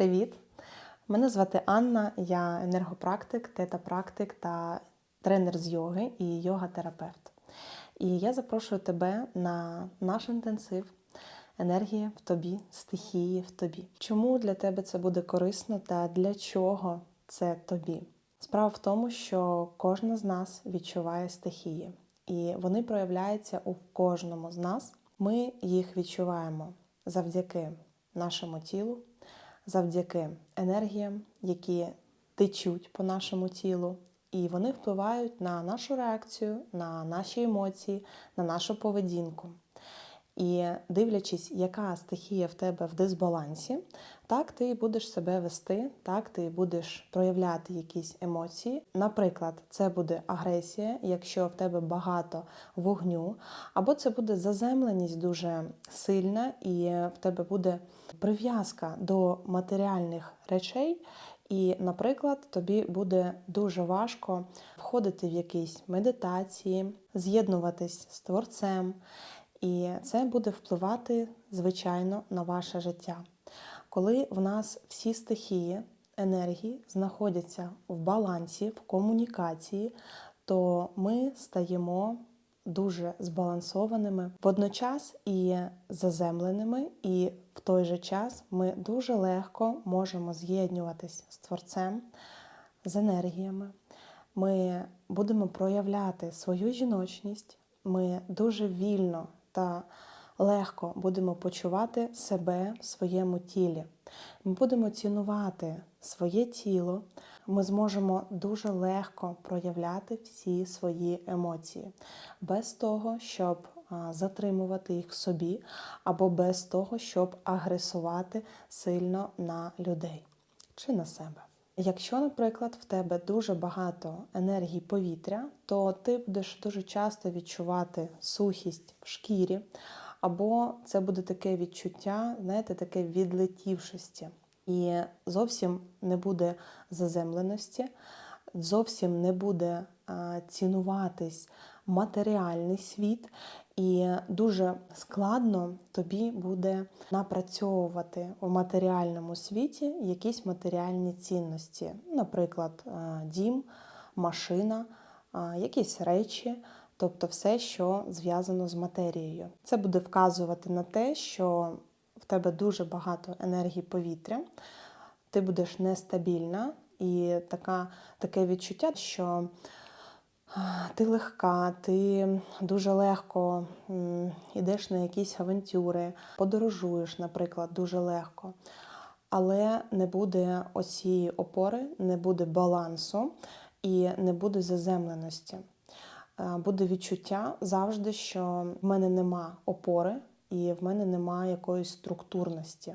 Привіт! Мене звати Анна, я енергопрактик, тета-практик та тренер з йоги і йога-терапевт. І я запрошую тебе на наш інтенсив енергія в тобі, стихії в тобі. Чому для тебе це буде корисно та для чого це тобі? Справа в тому, що кожна з нас відчуває стихії, і вони проявляються у кожному з нас. Ми їх відчуваємо завдяки нашому тілу, завдяки енергіям, які течуть по нашому тілу, і вони впливають на нашу реакцію, на наші емоції, на нашу поведінку. І дивлячись, яка стихія в тебе в дисбалансі, так ти будеш себе вести, так ти будеш проявляти якісь емоції. Наприклад, це буде агресія, якщо в тебе багато вогню, або це буде заземленість дуже сильна, і в тебе буде прив'язка до матеріальних речей. І, наприклад, тобі буде дуже важко входити в якісь медитації, з'єднуватись з творцем. І це буде впливати, звичайно, на ваше життя. Коли в нас всі стихії енергії знаходяться в балансі, в комунікації, то ми стаємо дуже збалансованими водночас і заземленими, і в той же час ми дуже легко можемо з'єднуватись з творцем, з енергіями. Ми будемо проявляти свою жіночність, ми дуже вільно та легко будемо почувати себе в своєму тілі. Ми будемо цінувати своє тіло, ми зможемо дуже легко проявляти всі свої емоції, без того, щоб затримувати їх собі, або без того, щоб агресувати сильно на людей чи на себе. Якщо, наприклад, в тебе дуже багато енергії повітря, то ти будеш дуже часто відчувати сухість в шкірі, або це буде таке відчуття, знаєте, таке відлетівшості. І зовсім не буде заземленості, зовсім не буде цінуватись матеріальний світ, і дуже складно тобі буде напрацьовувати у матеріальному світі якісь матеріальні цінності, наприклад, дім, машина, якісь речі. Тобто все, що зв'язано з матерією. Це буде вказувати на те, що в тебе дуже багато енергії повітря, ти будеш нестабільна, і така, таке відчуття, що ти легка, ти дуже легко йдеш на якісь авантюри, подорожуєш, наприклад, дуже легко. Але не буде оцієї опори, не буде балансу і не буде заземленості. Буде відчуття завжди, що в мене нема опори і в мене немає якоїсь структурності.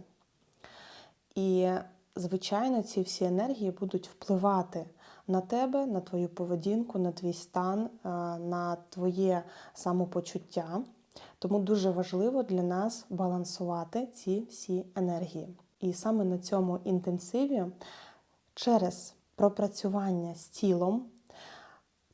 І, звичайно, ці всі енергії будуть впливати на тебе, на твою поведінку, на твій стан, е, на твоє самопочуття. Тому дуже важливо для нас балансувати ці всі енергії. І саме на цьому інтенсиві через пропрацювання з тілом,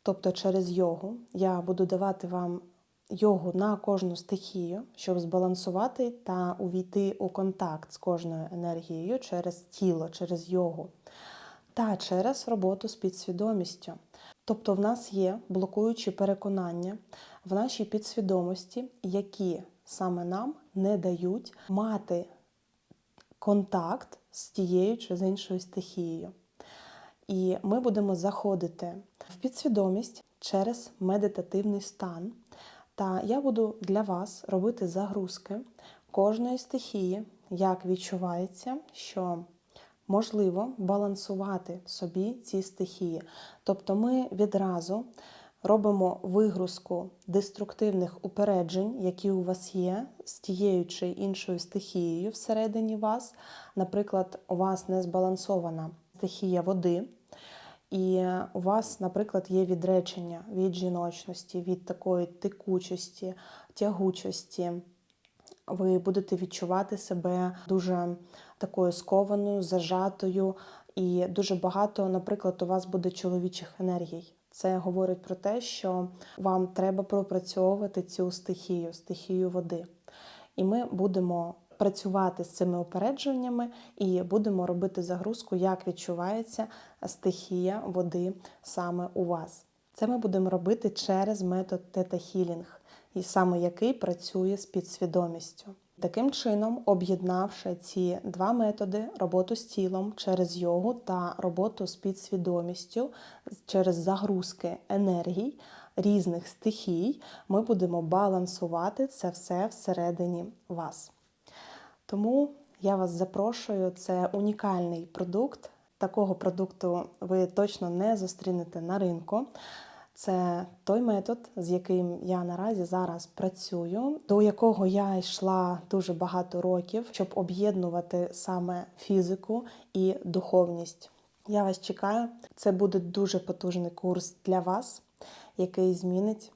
тобто через йогу, я буду давати вам йогу на кожну стихію, щоб збалансувати та увійти у контакт з кожною енергією через тіло, через йогу та через роботу з підсвідомістю. Тобто в нас є блокуючі переконання в нашій підсвідомості, які саме нам не дають мати контакт з тією чи з іншою стихією. І ми будемо заходити в підсвідомість через медитативний стан. Та я буду для вас робити загрузки кожної стихії, як відчувається, що можливо балансувати собі ці стихії. Тобто ми відразу робимо вигрузку деструктивних упереджень, які у вас є, з тією чи іншою стихією всередині вас. Наприклад, у вас не збалансована стихія води. І у вас, наприклад, є відречення від жіночності, від такої текучості, тягучості. Ви будете відчувати себе дуже такою скованою, зажатою, і дуже багато, наприклад, у вас буде чоловічих енергій. Це говорить про те, що вам треба пропрацьовувати цю стихію, стихію води. І ми будемо працювати з цими упередженнями і будемо робити загрузку, як відчувається стихія води саме у вас. Це ми будемо робити через метод Healing, і саме який працює з підсвідомістю. Таким чином, об'єднавши ці два методи роботу з тілом через йогу та роботу з підсвідомістю через загрузки енергій різних стихій, ми будемо балансувати це все всередині вас. Тому я вас запрошую, це унікальний продукт. Такого продукту ви точно не зустрінете на ринку. Це той метод, з яким я наразі зараз працюю, до якого я йшла дуже багато років, щоб об'єднувати саме фізику і духовність. Я вас чекаю. Це буде дуже потужний курс для вас, який змінить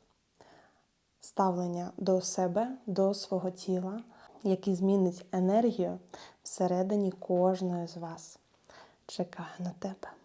ставлення до себе, до свого тіла, який змінить енергію всередині кожної з вас. Чекаю на тебе.